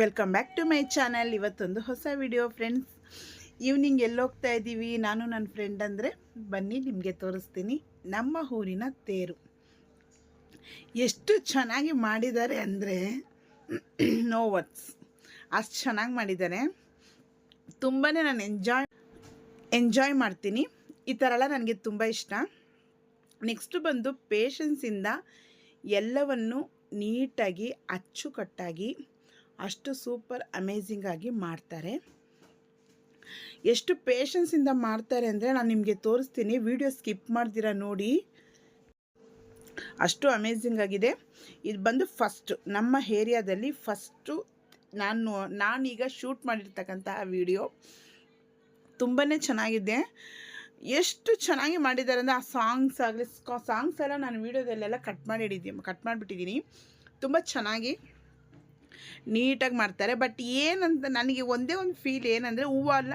Welcome back to my channel ಇವತ್ತೊಂದು ಹೊಸ video friends evening ಎಲ್ಲೋಗ್ತಾ ಇದ್ದೀವಿ ನಾನು ನನ್ನ ಫ್ರೆಂಡ್ ಅಂದರೆ, ಬನ್ನಿ ನಿಮಗೆ ತೋರಿಸ್ತೀನಿ. ನಮ್ಮ ಊರಿನ ತೇರು. ಎಷ್ಟು ಚೆನ್ನಾಗಿ ಮಾಡಿದ್ದಾರೆ ಅಂದರೆ ನೋ ವರ್ಡ್ಸ್ ಅಷ್ಟು ಚೆನ್ನಾಗಿ ಮಾಡಿದ್ದಾರೆ ತುಂಬಾ ನಾನು ಎಂಜಾಯ್ ಎಂಜಾಯ್ ಮಾಡ್ತೀನಿ. ಈ ಥರ ಎಲ್ಲ ನನಗೆ ತುಂಬ ಇಷ್ಟ. ನೆಕ್ಸ್ಟು ಬಂದು ಪೇಷನ್ಸಿಂದ ಎಲ್ಲವನ್ನು ನೀಟಾಗಿ, ಅಚ್ಚುಕಟ್ಟಾಗಿ ಅಷ್ಟು ಸೂಪರ್ ಅಮೇಝಿಂಗ್ ಆಗಿ ಮಾಡ್ತಾರೆ. ಎಷ್ಟು ಪೇಷನ್ಸಿಂದ ಮಾಡ್ತಾರೆ ಅಂದರೆ ನಾನು ನಿಮಗೆ ತೋರಿಸ್ತೀನಿ. ವಿಡಿಯೋ ಸ್ಕಿಪ್ ಮಾಡ್ದಿರ ನೋಡಿ. ಅಷ್ಟು ಅಮೇಝಿಂಗ್ ಆಗಿದೆ. ಇದು ಬಂದು ಫಸ್ಟು ನಮ್ಮ ಏರಿಯಾದಲ್ಲಿ ಫಸ್ಟು ನಾನು ನಾನೀಗ ಶೂಟ್ ಮಾಡಿರ್ತಕ್ಕಂತಹ ವಿಡಿಯೋ. ತುಂಬಾ ಚೆನ್ನಾಗಿದೆ. ಎಷ್ಟು ಚೆನ್ನಾಗಿ ಮಾಡಿದ್ದಾರೆ ಅಂದರೆ ಆ ಸಾಂಗ್ಸ್ ಆಗಲಿ ಸಾಂಗ್ಸ್ ಎಲ್ಲ ನಾನು ವೀಡಿಯೋದಲ್ಲೆಲ್ಲ ಕಟ್ ಮಾಡಿ ಕಟ್ ಮಾಡಿಬಿಟ್ಟಿದ್ದೀನಿ. ತುಂಬ ಚೆನ್ನಾಗಿ. ನೀಟಾಗಿ ಮಾಡ್ತಾರೆ. ಬಟ್ ಏನಂತ ನನಗೆ ಒಂದೇ ಒಂದು ಫೀಲ್ ಏನಂದರೆ ಹೂವು ಅಲ್ಲ,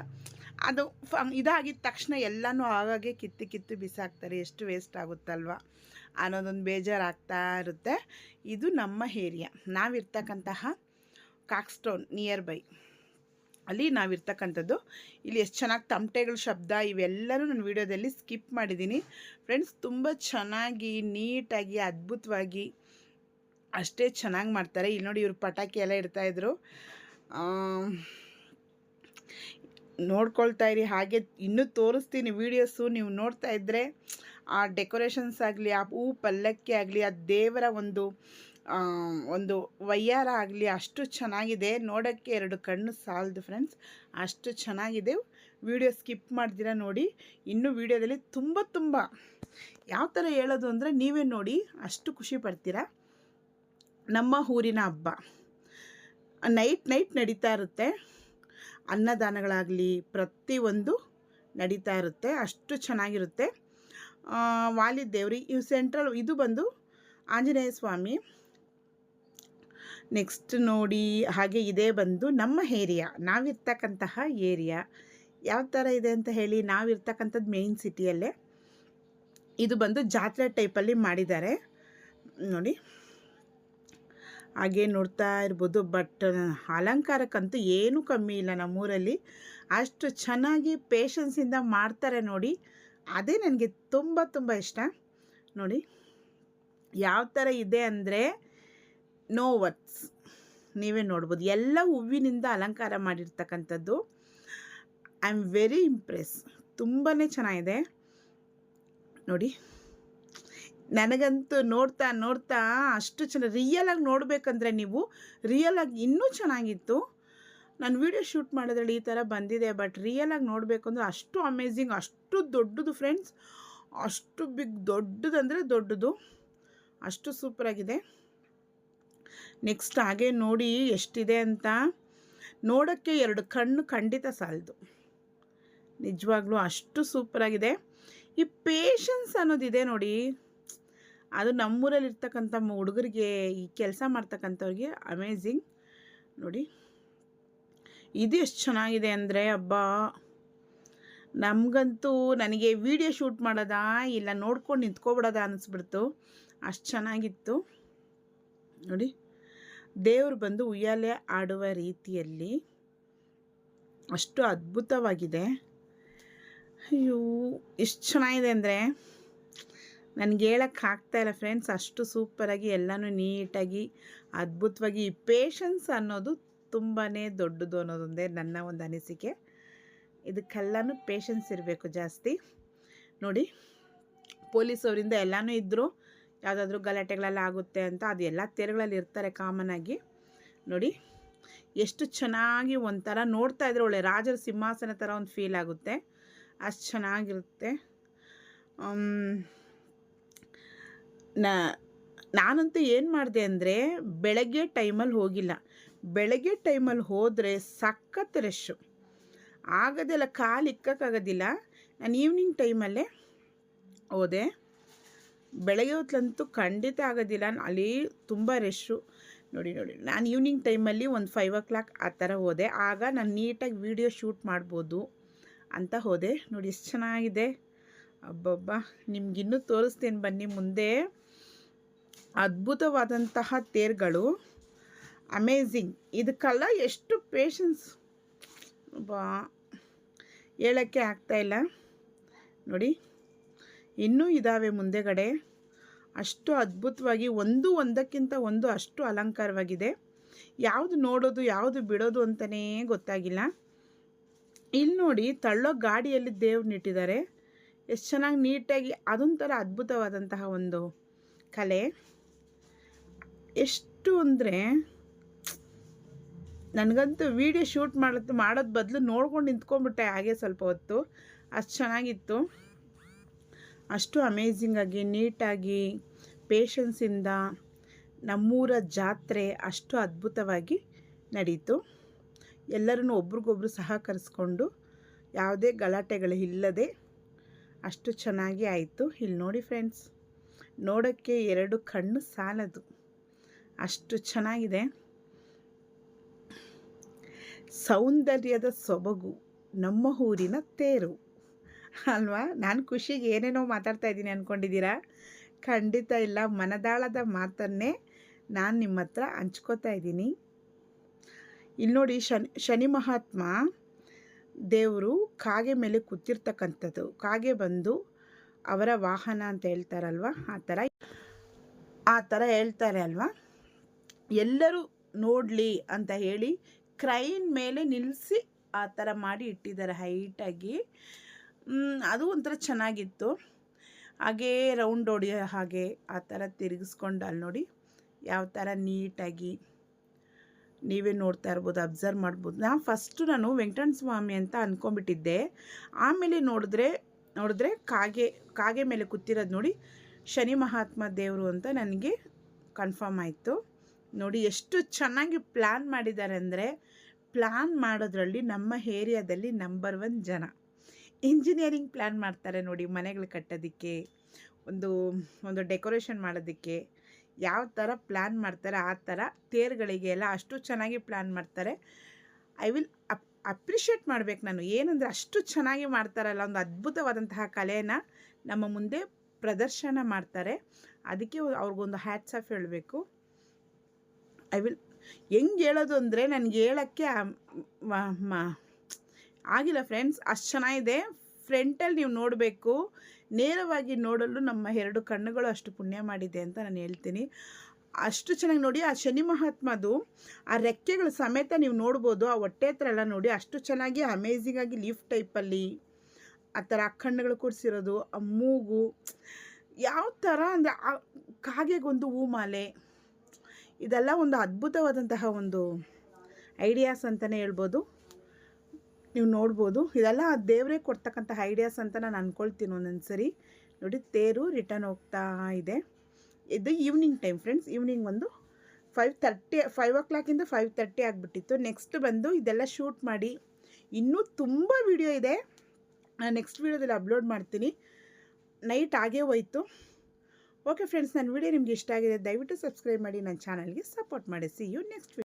ಅದು ಫ ಇದಾಗಿದ್ದ ತಕ್ಷಣ ಎಲ್ಲನೂ ಆಗಾಗೆ ಕಿತ್ತು ಕಿತ್ತು ಬಿಸಾಕ್ತಾರೆ. ಎಷ್ಟು ವೇಸ್ಟ್ ಆಗುತ್ತಲ್ವ? ಅನ್ನೋದೊಂದು ಬೇಜಾರಾಗ್ತಾ ಇರುತ್ತೆ. ಇದು ನಮ್ಮ ಏರಿಯಾ ನಾವಿರ್ತಕ್ಕಂತಹ ಕಾಕ್ಸ್ಟೋನ್ ನಿಯರ್ ಬೈ ಅಲ್ಲಿ ನಾವಿರ್ತಕ್ಕಂಥದ್ದು. ಇಲ್ಲಿ ಎಷ್ಟು ಚೆನ್ನಾಗಿ ತಮಟೆಗಳ ಶಬ್ದ ಇವೆಲ್ಲನೂ ನಾನು ವೀಡಿಯೋದಲ್ಲಿ ಸ್ಕಿಪ್ ಮಾಡಿದ್ದೀನಿ ಫ್ರೆಂಡ್ಸ್ ತುಂಬ ಚೆನ್ನಾಗಿ, ನೀಟಾಗಿ, ಅದ್ಭುತವಾಗಿ ಅಷ್ಟೇ ಚೆನ್ನಾಗಿ ಮಾಡ್ತಾರೆ. ಇಲ್ಲಿ ನೋಡಿ ಇವರು ಪಟಾಕಿ ಎಲ್ಲ ಇಡ್ತಾಯಿದ್ರು ನೋಡ್ಕೊಳ್ತಾ ಇರಿ. ಹಾಗೆ ಇನ್ನೂ ತೋರಿಸ್ತೀನಿ ವೀಡಿಯೋಸು. ನೀವು ನೋಡ್ತಾ ಇದ್ದರೆ ಆ ಡೆಕೋರೇಷನ್ಸ್ ಆಗಲಿ, ಆ ಹೂ ಪಲ್ಲಕ್ಕಿ ಆಗಲಿ, ಆ ದೇವರ ಒಂದು ಒಂದು ವಯ್ಯಾರ ಆಗಲಿ ಅಷ್ಟು ಚೆನ್ನಾಗಿದೆ. ನೋಡೋಕ್ಕೆ ಎರಡು ಕಣ್ಣು ಸಾಲದು ಫ್ರೆಂಡ್ಸ್. ಅಷ್ಟು ಚೆನ್ನಾಗಿದೆ. ವಿಡಿಯೋ ಸ್ಕಿಪ್ ಮಾಡ್ದಿರ ನೋಡಿ. ಇನ್ನೂ ವಿಡಿಯೋದಲ್ಲಿ ತುಂಬ ತುಂಬ. ಯಾವ ಥರ ಹೇಳೋದು ಅಂದರೆ ನೀವೇ ನೋಡಿ. ಅಷ್ಟು ಖುಷಿ ಪಡ್ತೀರಾ? ನಮ್ಮ ಊರಿನ ಹಬ್ಬ. ನೈಟ್ ನೈಟ್ ನಡೀತಾ ಇರುತ್ತೆ. ಅನ್ನದಾನಗಳಾಗಲಿ ಪ್ರತಿಯೊಂದು ನಡೀತಾ ಇರುತ್ತೆ. ಅಷ್ಟು ಚೆನ್ನಾಗಿರುತ್ತೆ. ವಾಲಿ ದೇವ್ರಿ ಇವು ಸೆಂಟ್ರಲ್ ಇದು ಬಂದು ಆಂಜನೇಯ ಸ್ವಾಮಿ. ನೆಕ್ಸ್ಟ್ ನೋಡಿ, ಹಾಗೆ ಇದೇ ಬಂದು ನಮ್ಮ ಏರಿಯಾ, ನಾವಿರ್ತಕ್ಕಂತಹ ಏರಿಯಾ. ಯಾವ ಥರ ಇದೆ ಅಂತ ಹೇಳಿ, ನಾವಿರ್ತಕ್ಕಂಥದ್ದು ಮೇಯ್ನ್ ಸಿಟಿಯಲ್ಲೇ ಇದು ಬಂದು ಜಾತ್ರೆ ಟೈಪಲ್ಲಿ ಮಾಡಿದ್ದಾರೆ. ನೋಡಿ. ಹಾಗೆ ನೋಡ್ತಾ ಇರ್ಬೋದು. ಬಟ್ ಅಲಂಕಾರಕ್ಕಂತೂ ಏನೂ ಕಮ್ಮಿ ಇಲ್ಲ ನಮ್ಮೂರಲ್ಲಿ. ಅಷ್ಟು ಚೆನ್ನಾಗಿ ಪೇಷನ್ಸಿಂದ ಮಾಡ್ತಾರೆ ನೋಡಿ. ಅದೇ ನನಗೆ ತುಂಬ ತುಂಬ ಇಷ್ಟ. ನೋಡಿ, ಯಾವ ಥರ ಇದೆ ಅಂದರೆ ನೋ ವರ್ಡ್ಸ್ ನೀವೇ ನೋಡ್ಬೋದು. ಎಲ್ಲ ಹೂವಿನಿಂದ ಅಲಂಕಾರ ಮಾಡಿರ್ತಕ್ಕಂಥದ್ದು. ಐ ಆಮ್ ವೆರಿ ಇಂಪ್ರೆಸ್ ತುಂಬಾ ಚೆನ್ನಾಗಿದೆ. ನೋಡಿ. ನನಗಂತೂ ನೋಡ್ತಾ ನೋಡ್ತಾ ಅಷ್ಟು ಚೆನ್ನಾಗಿ ರಿಯಲಾಗಿ ನೋಡಬೇಕಂದ್ರೆ ನೀವು ರಿಯಲಾಗಿ ಇನ್ನೂ ಚೆನ್ನಾಗಿತ್ತು. ನಾನು ವೀಡಿಯೋ ಶೂಟ್ ಮಾಡೋದ್ರಲ್ಲಿ ಈ ಥರ ಬಂದಿದೆ ಬಟ್ ರಿಯಲಾಗಿ ನೋಡಬೇಕು ಅಂದರೆ ಅಷ್ಟು ಅಮೇಝಿಂಗ್ ಅಷ್ಟು ದೊಡ್ಡದು ಫ್ರೆಂಡ್ಸ್ ಅಷ್ಟು ಬಿಗ್ ದೊಡ್ಡದಂದರೆ ದೊಡ್ಡದು. ಅಷ್ಟು ಸೂಪರಾಗಿದೆ ನೆಕ್ಸ್ಟ್ ಹಾಗೆ ನೋಡಿ ಎಷ್ಟಿದೆ ಅಂತ. ನೋಡೋಕ್ಕೆ ಎರಡು ಕಣ್ಣು ಖಂಡಿತ ಸಾಲದು. ನಿಜವಾಗ್ಲೂ ಅಷ್ಟು ಸೂಪರಾಗಿದೆ ಈ ಪೇಷನ್ಸ್ ಅನ್ನೋದಿದೆ ನೋಡಿ. ಅದು ನಮ್ಮೂರಲ್ಲಿ ಇರ್ತಕ್ಕಂಥ ಹುಡುಗರಿಗೆ ಈ ಕೆಲಸ ಮಾಡ್ತಕ್ಕಂಥವ್ರಿಗೆ ಅಮೇಝಿಂಗ್ ನೋಡಿ. ಇದು ಎಷ್ಟು ಚೆನ್ನಾಗಿದೆ ಅಂದರೆ ಹಬ್ಬ ನಮಗಂತೂ ನನಗೆ ವಿಡಿಯೋ ಶೂಟ್ ಮಾಡೋದಾ ಇಲ್ಲ ನೋಡ್ಕೊಂಡು ನಿಂತ್ಕೊಬಿಡೋದ ಅನ್ನಿಸ್ಬಿಡ್ತು ಅಷ್ಟು ಚೆನ್ನಾಗಿತ್ತು. ನೋಡಿ. ದೇವರು ಬಂದು ಉಯ್ಯಾಲೆ ಆಡುವ ರೀತಿಯಲ್ಲಿ ಅಷ್ಟು ಅದ್ಭುತವಾಗಿದೆ. ಅಯ್ಯೋ! ಎಷ್ಟು ಚೆನ್ನಾಗಿದೆ ಅಂದರೆ ನನಗೆ ಹೇಳಕ್ಕೆ ಇಲ್ಲ ಫ್ರೆಂಡ್ಸ್ ಅಷ್ಟು ಸೂಪರಾಗಿ ಎಲ್ಲನೂ ನೀಟಾಗಿ, ಅದ್ಭುತವಾಗಿ ಈ ಪೇಷನ್ಸ್ ಅನ್ನೋದು ತುಂಬಾ ದೊಡ್ಡದು ಅನ್ನೋದೊಂದೇ ನನ್ನ ಒಂದು ಅನಿಸಿಕೆ. ಇದಕ್ಕೆಲ್ಲನೂ ಪೇಷನ್ಸ್ ಇರಬೇಕು ಜಾಸ್ತಿ. ನೋಡಿ ಪೊಲೀಸವರಿಂದ ಎಲ್ಲನೂ ಇದ್ದರೂ ಯಾವುದಾದ್ರೂ ಗಲಾಟೆಗಳೆಲ್ಲ ಆಗುತ್ತೆ ಅಂತ ಅದು ಎಲ್ಲ ತೆರೆಗಳಲ್ಲಿ ಇರ್ತಾರೆ ಕಾಮನಾಗಿ ನೋಡಿ, ಎಷ್ಟು ಚೆನ್ನಾಗಿ ಒಂಥರ ನೋಡ್ತಾ ಇದ್ರೆ ಒಳ್ಳೆ ರಾಜರ ಸಿಂಹಾಸನ ಥರ ಒಂದು ಫೀಲ್ ಆಗುತ್ತೆ. ಅಷ್ಟು ಚೆನ್ನಾಗಿರುತ್ತೆ. ನಾ, ನಾನಂತೂ ಏನು ಮಾಡಿದೆ ಅಂದರೆ ಬೆಳಗ್ಗೆ ಟೈಮಲ್ಲಿ ಹೋಗಿಲ್ಲ. ಬೆಳಗ್ಗೆ ಟೈಮಲ್ಲಿ ಹೋದರೆ ಸಖತ್ ರಶ್ಶು ಆಗೋದೆಲ್ಲ ಕಾಲು ಇಕ್ಕೋಕ್ಕಾಗೋದಿಲ್ಲ. ನಾನು ಈವ್ನಿಂಗ್ ಟೈಮಲ್ಲೇ ಹೋದೆ. ಬೆಳಗ್ಗೆ ಹೊತ್ತಲಂತೂ ಖಂಡಿತ ಆಗೋದಿಲ್ಲ. ಅಲ್ಲಿ ತುಂಬ ರಶ್ಶು ನೋಡಿ ನೋಡಿ ನಾನು ಈವ್ನಿಂಗ್ ಟೈಮಲ್ಲಿ ಒಂದು ಫೈವ್ ಓ ಕ್ಲಾಕ್ ಆ ಥರ ಹೋದೆ. ಆಗ ನಾನು ನೀಟಾಗಿ ವೀಡಿಯೋ ಶೂಟ್ ಮಾಡ್ಬೋದು ಅಂತ ಹೋದೆ. ನೋಡಿ, ಎಷ್ಟು ಚೆನ್ನಾಗಿದೆ. ಅಬ್ಬಬ್ಬ, ನಿಮ್ಗಿನ್ನೂ ತೋರಿಸ್ತೇನೆ ಬನ್ನಿ ಮುಂದೆ. ಅದ್ಭುತವಾದಂತಹ ತೇರುಗಳು. ಅಮೇಝಿಂಗ್ ಇದಕ್ಕೆಲ್ಲ ಎಷ್ಟು ಪೇಷನ್ಸ್ ಬಾ, ಹೇಳೋಕ್ಕೆ ಆಗ್ತಾಯಿಲ್ಲ ನೋಡಿ, ಇನ್ನೂ ಇದ್ದಾವೆ ಮುಂದೆಗಡೆ. ಅಷ್ಟು ಅದ್ಭುತವಾಗಿ, ಒಂದು ಒಂದಕ್ಕಿಂತ ಒಂದು ಅಷ್ಟು ಅಲಂಕಾರವಾಗಿದೆ. ಯಾವುದು ನೋಡೋದು, ಯಾವುದು ಬಿಡೋದು ಅಂತಲೇ ಗೊತ್ತಾಗಿಲ್ಲ. ಇಲ್ಲಿ ನೋಡಿ, ತಳ್ಳೋ ಗಾಡಿಯಲ್ಲಿ ದೇವ್ರನ್ನಿಟ್ಟಿದ್ದಾರೆ ಎಷ್ಟು ಚೆನ್ನಾಗಿ ನೀಟಾಗಿ, ಅದೊಂಥರ ಅದ್ಭುತವಾದಂತಹ ಒಂದು ಕಲೆ. ಎಷ್ಟು ಅಂದರೆ ನನಗಂತೂ ವೀಡಿಯೋ ಶೂಟ್ ಮಾಡೋದು ಮಾಡೋದು ಬದಲು ನೋಡ್ಕೊಂಡು ನಿಂತ್ಕೊಂಡ್ಬಿಟ್ಟೆ ಹಾಗೆ ಸ್ವಲ್ಪ ಹೊತ್ತು. ಅಷ್ಟು ಚೆನ್ನಾಗಿತ್ತು. ಅಷ್ಟು ಅಮೇಝಿಂಗಾಗಿ ನೀಟಾಗಿ ಪೇಷನ್ಸಿಂದ ನಮ್ಮೂರ ಜಾತ್ರೆ ಅಷ್ಟು ಅದ್ಭುತವಾಗಿ ನಡೀತು. ಎಲ್ಲರನ್ನು ಒಬ್ರಿಗೊಬ್ರು ಸಹಕರಿಸ್ಕೊಂಡು ಯಾವುದೇ ಗಲಾಟೆಗಳು ಇಲ್ಲದೆ ಅಷ್ಟು ಚೆನ್ನಾಗಿ ಆಯಿತು. ಇಲ್ಲಿ ನೋಡಿ ಫ್ರೆಂಡ್ಸ್ ನೋಡೋಕ್ಕೆ ಎರಡು ಕಣ್ಣು ಸಾಲದು. ಅಷ್ಟು ಚೆನ್ನಾಗಿದೆ. ಸೌಂದರ್ಯದ ಸೊಬಗು, ನಮ್ಮ ಊರಿನ ತೇರು. ಅಲ್ವಾ? ನಾನು ಖುಷಿಗೆ ಏನೇನೋ ಮಾತಾಡ್ತಾ ಇದ್ದೀನಿ ಅಂದ್ಕೊಂಡಿದ್ದೀರಾ ಖಂಡಿತ ಇಲ್ಲ, ಮನದಾಳದ ಮಾತನ್ನೇ ನಾನು ನಿಮ್ಮ ಹತ್ರ ಹಂಚ್ಕೋತಾ ಇದ್ದೀನಿ. ಇಲ್ಲಿ ನೋಡಿ ಶನಿ ಶನಿ ಮಹಾತ್ಮ ದೇವರು ಕಾಗೆ ಮೇಲೆ ಕೂತಿರ್ತಕ್ಕಂಥದ್ದು. ಕಾಗೆ ಬಂದು ಅವರ ವಾಹನ ಅಂತ ಹೇಳ್ತಾರಲ್ವ? ಆ ಥರ ಆ ಥರ ಹೇಳ್ತಾರೆ ಅಲ್ವಾ? ಎಲ್ಲರೂ ನೋಡಲಿ ಅಂತ ಹೇಳಿ ಕ್ರೈನ್ ಮೇಲೆ ನಿಲ್ಲಿಸಿ ಆ ಥರ ಮಾಡಿ ಇಟ್ಟಿದ್ದಾರೆ ಹೈಟಾಗಿ. ಅದು ಒಂಥರ ಚೆನ್ನಾಗಿತ್ತು. ಹಾಗೇ ರೌಂಡ್ ಹೊಡಿಯೋ ಹಾಗೆ ಆ ಥರ ತಿರುಗಿಸ್ಕೊಂಡು ಅಲ್ಲಿ ನೋಡಿ ಯಾವ ಥರ ನೀಟಾಗಿ ನೀವೇ ನೋಡ್ತಾ ಇರ್ಬೋದು, ಅಬ್ಸರ್ವ್ ಮಾಡ್ಬೋದು. ನಾ ಫಸ್ಟು ನಾನು ವೆಂಕಟನ್ ಸ್ವಾಮಿ ಅಂತ ಅಂದ್ಕೊಂಬಿಟ್ಟಿದ್ದೆ ಆಮೇಲೆ ನೋಡಿದ್ರೆ ನೋಡಿದ್ರೆ ಕಾಗೆ ಕಾಗೆ ಮೇಲೆ ಕೂತಿರೋದು ನೋಡಿ ಶನಿ ಮಹಾತ್ಮ ದೇವರು ಅಂತ ನನಗೆ ಕನ್ಫರ್ಮ್ ಆಯಿತು. ನೋಡಿ ಎಷ್ಟು ಚೆನ್ನಾಗಿ ಪ್ಲ್ಯಾನ್ ಮಾಡಿದ್ದಾರೆ ಅಂದರೆ ಪ್ಲ್ಯಾನ್ ಮಾಡೋದ್ರಲ್ಲಿ ನಮ್ಮ ಏರಿಯಾದಲ್ಲಿ ನಂಬರ್ ಒನ್ ಜನ. ಇಂಜಿನಿಯರಿಂಗ್ ಪ್ಲ್ಯಾನ್ ಮಾಡ್ತಾರೆ ನೋಡಿ ಮನೆಗಳು ಕಟ್ಟೋದಕ್ಕೆ, ಒಂದು ಒಂದು ಡೆಕೋರೇಷನ್ ಮಾಡೋದಕ್ಕೆ. ಯಾವ ಥರ ಪ್ಲ್ಯಾನ್ ಮಾಡ್ತಾರೆ, ಆ ಥರ ತೇರುಗಳಿಗೆ ಎಲ್ಲ ಅಷ್ಟು ಚೆನ್ನಾಗಿ ಪ್ಲ್ಯಾನ್ ಮಾಡ್ತಾರೆ. ಐ ವಿಲ್ ಅಪ್ ಅಪ್ರಿಷಿಯೇಟ್ ಮಾಡಬೇಕು ನಾನು. ಏನಂದರೆ ಅಷ್ಟು ಚೆನ್ನಾಗಿ ಮಾಡ್ತಾರಲ್ಲ ಒಂದು ಅದ್ಭುತವಾದಂತಹ ಕಲೆಯನ್ನು ನಮ್ಮ ಮುಂದೆ ಪ್ರದರ್ಶನ ಮಾಡ್ತಾರೆ. ಅದಕ್ಕೆ ಅವ್ರಿಗೊಂದು ಹ್ಯಾಟ್ಸ್ ಆಫ್ ಹೇಳಬೇಕು. ಐ ವಿಲ್ ಹೆಂಗೆ ಹೇಳೋದು ಅಂದರೆ ನನಗೆ ಹೇಳೋಕ್ಕೆ ಆಗಿಲ್ಲ ಫ್ರೆಂಡ್ಸ್ ಅಷ್ಟು ಚೆನ್ನಾಗಿದೆ. ಫ್ರೆಂಟಲ್ಲಿ ನೀವು ನೋಡಬೇಕು. ನೇರವಾಗಿ ನೋಡಲು ನಮ್ಮ ಎರಡು ಕಣ್ಣುಗಳು ಅಷ್ಟು ಪುಣ್ಯ ಮಾಡಿದೆ ಅಂತ ನಾನು ಹೇಳ್ತೀನಿ. ಅಷ್ಟು ಚೆನ್ನಾಗಿ ನೋಡಿ, ಆ ಶನಿ ಮಹಾತ್ಮದು ಆ ರೆಕ್ಕೆಗಳು ಸಮೇತ ನೀವು ನೋಡ್ಬೋದು, ಆ ಹೊಟ್ಟೆ ಹತ್ರ ಎಲ್ಲ ನೋಡಿ, ಅಷ್ಟು ಚೆನ್ನಾಗಿ ಅಮೇಝಿಂಗಾಗಿ ಲೀಫ್ ಟೈಪಲ್ಲಿ ಆ ಥರ ಅಖಂಡಗಳು ಕೂರಿಸಿರೋದು, ಆ ಮೂಗು, ಯಾವ ಥರ ಅಂದರೆ ಆ ಕಾಗೆಗೊಂದು ಹೂಮಾಲೆ ಇದೆಲ್ಲ ಒಂದು ಅದ್ಭುತವಾದಂತಹ ಒಂದು ಐಡಿಯಾಸ್ ಅಂತಲೇ ಹೇಳ್ಬೋದು. ನೀವು ನೋಡ್ಬೋದು, ಇದೆಲ್ಲ ಆ ದೇವರೇ ಕೊಡ್ತಕ್ಕಂಥ ಐಡಿಯಾಸ್ ಅಂತ ನಾನು ಅಂದ್ಕೊಳ್ತೀನಿ ಒಂದೊಂದು ಸರಿ ನೋಡಿ, ತೇರು ರಿಟರ್ನ್ ಹೋಗ್ತಾ ಇದೆ. ಇದು ಈವ್ನಿಂಗ್ ಟೈಮ್ ಫ್ರೆಂಡ್ಸ್ ಈವ್ನಿಂಗ್ ಒಂದು ಫೈವ್ ತರ್ಟಿ ಫೈವ್ ಓ ಕ್ಲಾಕಿಂದ ಫೈವ್ ತರ್ಟಿ ಆಗಿಬಿಟ್ಟಿತ್ತು. ನೆಕ್ಸ್ಟ್ ಬಂದು ಇದೆಲ್ಲ ಶೂಟ್ ಮಾಡಿ. ಇನ್ನೂ ತುಂಬ ವಿಡಿಯೋ ಇದೆ. ನಾನು ನೆಕ್ಸ್ಟ್ ವೀಡಿಯೋದಲ್ಲಿ ಅಪ್ಲೋಡ್ ಮಾಡ್ತೀನಿ. ನೈಟ್ ಆಗೇ ಹೋಯಿತು. ಓಕೆ ಫ್ರೆಂಡ್ಸ್ ನನ್ನ ವಿಡಿಯೋ ನಿಮಗೆ ಇಷ್ಟ ಆಗಿದೆ ದಯವಿಟ್ಟು ಸಬ್ಸ್ಕ್ರೈಬ್ ಮಾಡಿ. ನನ್ನ ಚಾನಲ್ಗೆ ಸಪೋರ್ಟ್ ಮಾಡಿ. C you next